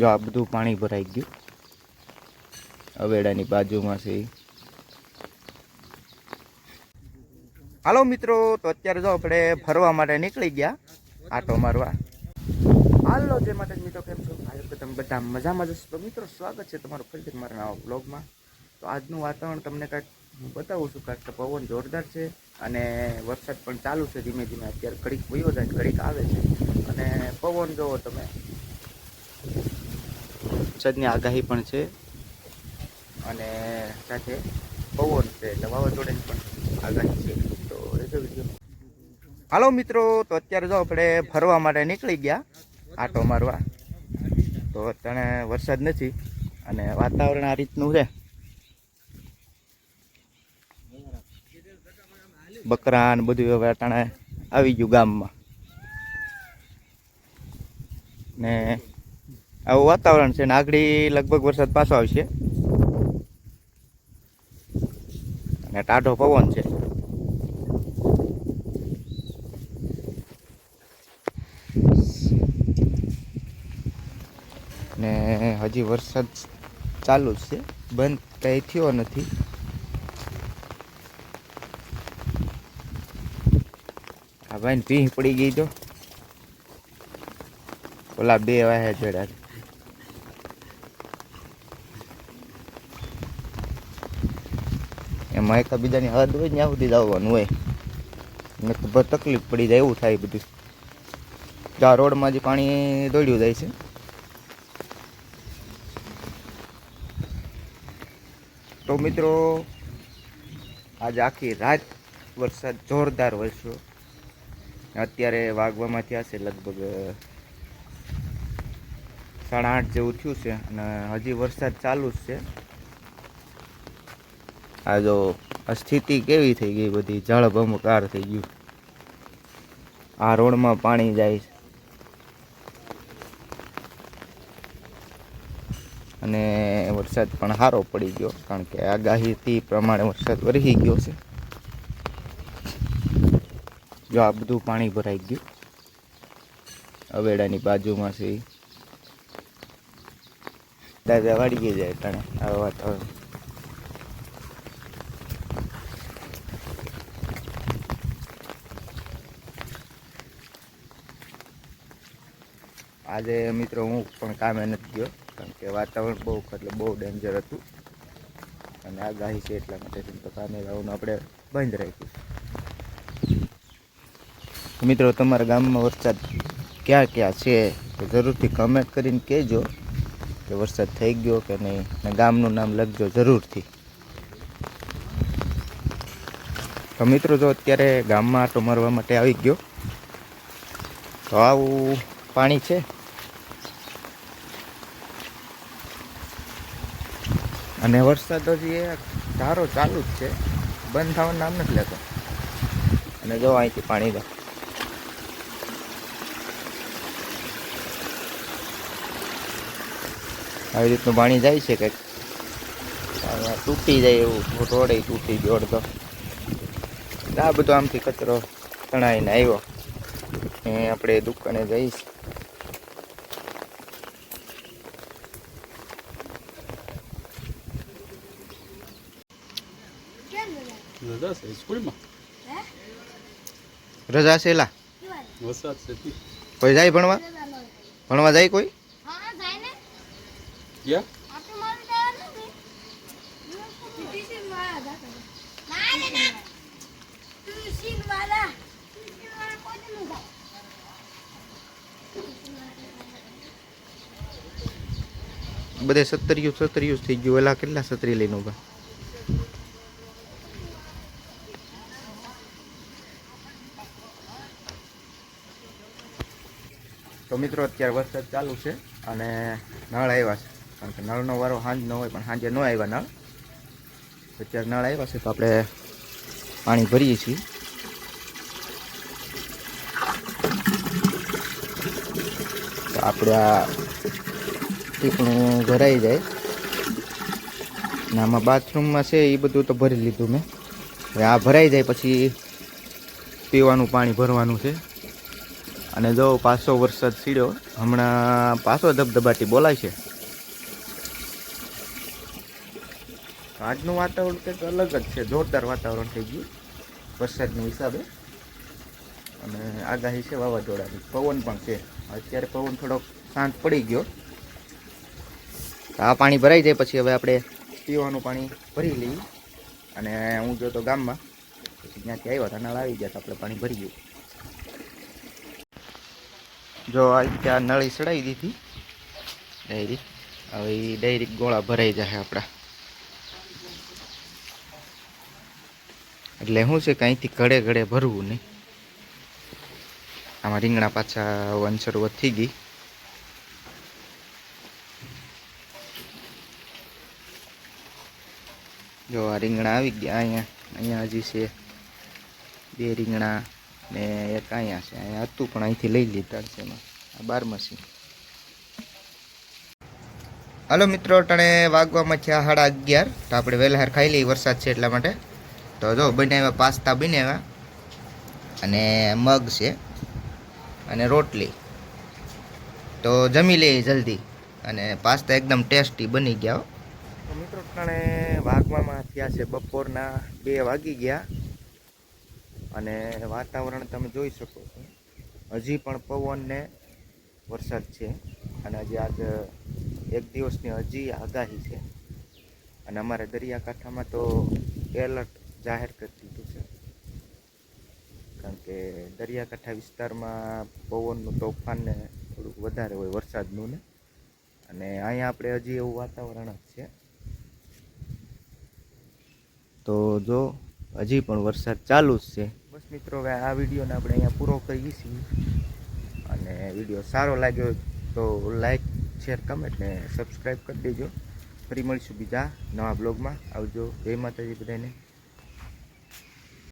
જો આ બધું પાણી ભરાઈ ગયું. અવેડાની બાજુમાં છે હાલો મિત્રો, તો અત્યારે જો આપણે ફરવા માટે નીકળી ગયા. આટો મારવા. હાલો જે માટે મિત્રો, કેમ છો? કે તમે બધા મજામાં તો મિત્રો, સ્વાગત છે તમારું ફરીથી મારા નવા બ્લોગમાં તો આજનું વાતાવરણ તમને કાંઈક હું બતાવું છું. કાંઈક તો પવન જોરદાર છે અને વરસાદ પણ ચાલુ છે. ધીમે ધીમે અત્યારે ઘડીક વયો જાય ઘડીક આવે છે. અને પવન જોવો તમે. વરસાદની આગાહી પણ છે. અને સાથે પવન છે, એટલે વાવાઝોડાની પણ આગાહી છે. તો હાલો મિત્રો, તો અત્યારે જો આપણે ફરવા માટે નીકળી ગયા, આટો મારવા. તો અત્યારે વરસાદ નથી અને વાતાવરણ આ રીતનું છે. બકરા ને બધું હવે અટાણે આવી ગયું ગામમાં. ને આવું વાતાવરણ છે ને આગળ લગભગ વરસાદ પાછો આવશે. અને ટાઢો પવન છે. ને હજી વરસાદ ચાલુ જ છે. બંધ કંઈ થયો નથી. આ ભાઈ પીહ પડી ગઈ તો. ઓલા બે વાહે જોડ્યા છે. એમાં એકબીજાની હદ હોય ત્યાં સુધી જવાનું હોય. ને ખબર તકલીફ પડી જાય એવું થાય બધું. આ રોડમાં જે પાણી દોડ્યું જાય છે. તો મિત્રો, આજે આખી રાત વરસાદ જોરદાર વરસ્યો. અત્યારે વાગવામાં થયા છે લગભગ સાડા આઠ જેવું થયું છે અને હજી વરસાદ ચાલુ જ છે. આ જો સ્થિતિ કેવી થઈ ગઈ બધી? જળભમકાર થઈ ગયું. આ રોડમાં પાણી જાય છે. અને વરસાદ પણ સારો પડી ગયો, કારણ કે આગાહીથી પ્રમાણે વરસાદ વરસી ગયો છે. જો આ બધું પાણી ભરાઈ ગયું. અવેડાની બાજુમાં છે. દાદા વાળી જાય ટાણે આ વાતાવરણ. આજે મિત્રો હું પણ કામે નથી ગયો, કારણ કે વાતાવરણ બહુ એટલે બહુ ડેન્જર હતું. અને આગાહી છે એટલા માટે તો કામે જવાનું આપણે બંધ રાખ્યું મિત્રો, તમારા ગામમાં વરસાદ ક્યાં ક્યાં છે? તો જરૂરથી કમેન્ટ કરીને કહેજો કે વરસાદ થઈ ગયો કે નહીં ગામનું નામ લખજો જરૂરથી. તો મિત્રો, જો અત્યારે ગામમાં આટો મારવા માટે આવી ગયો, તો આવું પાણી છે? અને વરસાદ હજી એ ધારો ચાલુ જ છે. બંધ થવાનું નામ નથી લેતો. અને જો અહીંથી પાણી જાય આવી રીતનું પાણી જાય છે કંઈક. તૂટી જાય એવું, રોડે તૂટી ગયો અડધો. આ બધો આમથી કચરો તણાઈને આવ્યો. એ આપણે દુકાને જઈશ. રજા છે સ્કૂલમાં? રજા છે એલા? વરસાદ છે કોઈ જાય ભણવા? ભણવા જાય કોઈ? બધે સત્તરિયું સત્તરિયું થઈ ગયું. એલા કેટલા સત્રી લઈને ઊભા તો મિત્રો, અત્યારે વરસાદ ચાલુ છે અને નળ આવ્યા છે. કારણ કે નળનો વારો સાંજ ન હોય, પણ સાંજે ન આવ્યા નળ. અત્યારે નળ આવ્યા છે તો આપણે પાણી ભરીએ છીએ. આપણે આ ટીપણું ભરાઈ જાય. ને આમાં બાથરૂમમાં છે, એ બધું તો ભરી લીધું મેં. હવે આ ભરાઈ જાય પછી પીવાનું પાણી ભરવાનું છે. અને જો પાછો વરસાદ સીડ્યો, હમણાં પાછો ધબધબાટી બોલાય છે. આજનું વાતાવરણ કંઈક અલગ જ છે, જોરદાર વાતાવરણ થઈ ગયું વરસાદના હિસાબે. અને આગાહી છે વાવાઝોડાની, પવન પણ છે. અત્યારે પવન થોડોક શાંત પડી ગયો. આ પાણી ભરાઈ જાય પછી હવે આપણે પીવાનું પાણી ભરી લઈએ. અને હું જો તો ગામમાં, પછી ત્યાંથી આવ્યા હતા, નળ આવી ગયા તો આપણે પાણી ભરી ગયું. જો આ નળી ચડાવી દીધી. ડાયરી. હવે એ ડાયરી ગોળા ભરાઈ જશે આપણા એટલે શું છે કે અહીંથી ઘડે ઘડે ભરવું નહીં. આમાં રીંગણા પાછા વન વધી ગઈ. જો આ રીંગણા આવી ગયા અહીંયા. અહીંયા હજી છે બે રીંગણા. ને એક અહીંયા છે, અહીંયા હતું, પણ અહીંથી લઈ લીધા છે એમાં. આ બારમાસી હાલો મિત્રો, અટાણે વાગવામાં છે સાડા અગિયાર. તો આપણે વહેલા હાર ખાઈ લઈએ, વરસાદ છે એટલા માટે. તો જો બનાવ્યા પાસ્તા બનાવ્યા અને મગ છે અને રોટલી. તો જમી લઈએ જલ્દી. અને પાસ્તા એકદમ ટેસ્ટી બની ગયા. મિત્રો ટાણે વાગવામાં થયા છે બપોરના બે વાગી ગયા. અને વાતાવરણ તમે જોઈ શકો છો. હજી પણ પવન ને વરસાદ છે અને હજી આજ એક દિવસની હજી આગાહી છે. અને અમારે દરિયાકાંઠામાં તો એલર્ટ જાહેર કરી દીધું છે. કારણ કે દરિયાકાંઠા વિસ્તારમાં પવનનું તોફાન ને થોડુંક વધારે હોય વરસાદનું ને. અને અહીંયા આપણે હજી એવું વાતાવરણ જ છે. તો જો હજી પણ વરસાદ ચાલુ જ છે. બસ મિત્રો, હવે આ વિડીયોને આપણે અહીંયા પૂરો કરીએ છીએ. અને વીડિયો સારો લાગ્યો તો લાઈક શેર કમેન્ટ ને સબસ્ક્રાઈબ કરી દેજો. ફરી મળીશું બીજા નવા બ્લોગમાં. આવજો. જય માતાજી બધાને.